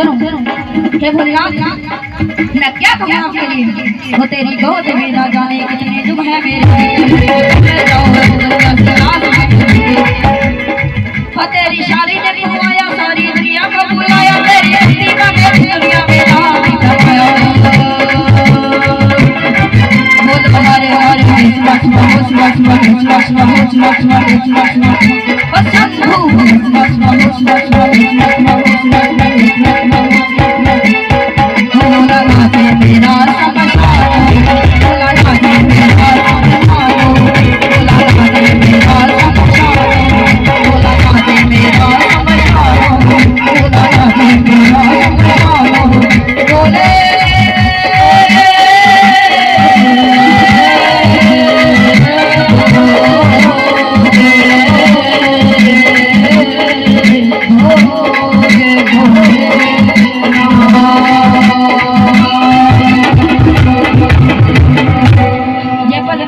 अफसर हूँ हे बोला मैं क्या कहूँ आपके लिए वो तेरी गोद में ना जाने कितने जुम है मेरे और तेरी शादी ने भी बुलाया सारी दुनिया को बुलाया तेरी हस्ती का मेरी दुनिया में बोल हमारे हमारे सुबह सुबह सुबह सुबह सुबह सुबह सुबह सुबह सुबह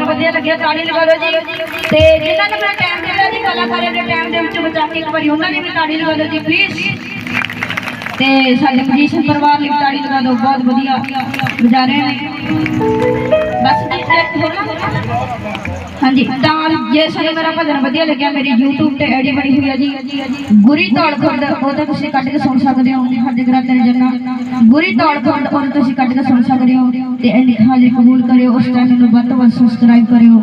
ਜੇ ਭਜਨ ਵਧੀਆ ਲੱਗਿਆ ਤਾੜੀ ਲਗਾ ਦਿਓ ਜੀ। ਤੇ ਜਿਨ੍ਹਾਂ ਨੇ ਮੇਰਾ ਟਾਈਮ ਦਿੱਤਾ ਜੀ, ਕਲਾਕਾਰਾਂ ਦੇ ਟਾਈਮ ਦੇ ਵਿੱਚ ਬਚਾ ਕੇ ਇੱਕ ਵਾਰੀ ਉਹਨਾਂ ਨੇ ਵੀ ਤਾੜੀ ਲਗਾ ਦਿਓ ਜੀ ਪਲੀਜ਼ ਤੇ ਸਾਡੇ ਪੋਜੀਸ਼ਨ ਪਰਿਵਾਰ ਲਈ ਤਾੜੀ ਲਗਾ ਦਿਓ, ਬਹੁਤ ਵਧੀਆ। ਵਜਾ ਰਹੇ ਨੇ। ਬਸ ਜੀ ਇੱਕ ਹੋਰ ਹਾਂਜੀ ਤਾਂ ਜੇ ਸਾਨੂੰ ਮੇਰਾ ਭਜਨ ਵਧੀਆ ਲੱਗਿਆ, ਮੇਰੀ YouTube ਤੇ ਆਈਡੀ ਬਣੀ ਹੋਈ ਹੈ ਜੀ। ਗੁਰੀ ਤੌੜ ਉਹ ਤਾਂ ਤੁਸੀਂ ਕੱਢ ਕੇ ਸੁਣ ਸਕਦੇ ਹੋ ਸਾਡੇ ਘਰਾਂ ਬੁਰੀ ਜੰਨਾ ਗੁਰੀ ਤੌੜ ਤੁਸੀਂ ਕੱਢ ਕੇ ਸੁਣ ਸਕਦੇ ਹੋ ਤੇ ਇੰਨੀ ਹਾਜ਼ਰੀ ਕਬੂਲ ਕਰਿਓ, ਉਸ ਚੈਨਲ ਨੂੰ ਵੱਧ ਤੋਂ ਵੱਧ ਸਬਸਕ੍ਰਾਈਬ ਕਰਿਓ।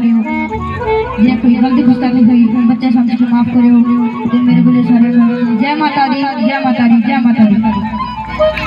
ਜੇ ਕੋਈ ਗਲਤੀ ਗੁਸਤਾਖੀ ਹੋਈ, ਬੱਚਾ ਸਮਝ ਕੇ ਮਾਫ ਕਰਿਓ ਤੇ ਮੇਰੇ ਕੋਲੇ ਸਾਰੇ ਜੈ ਮਾਤਾ ਦੀ, ਜੈ ਮਾਤਾ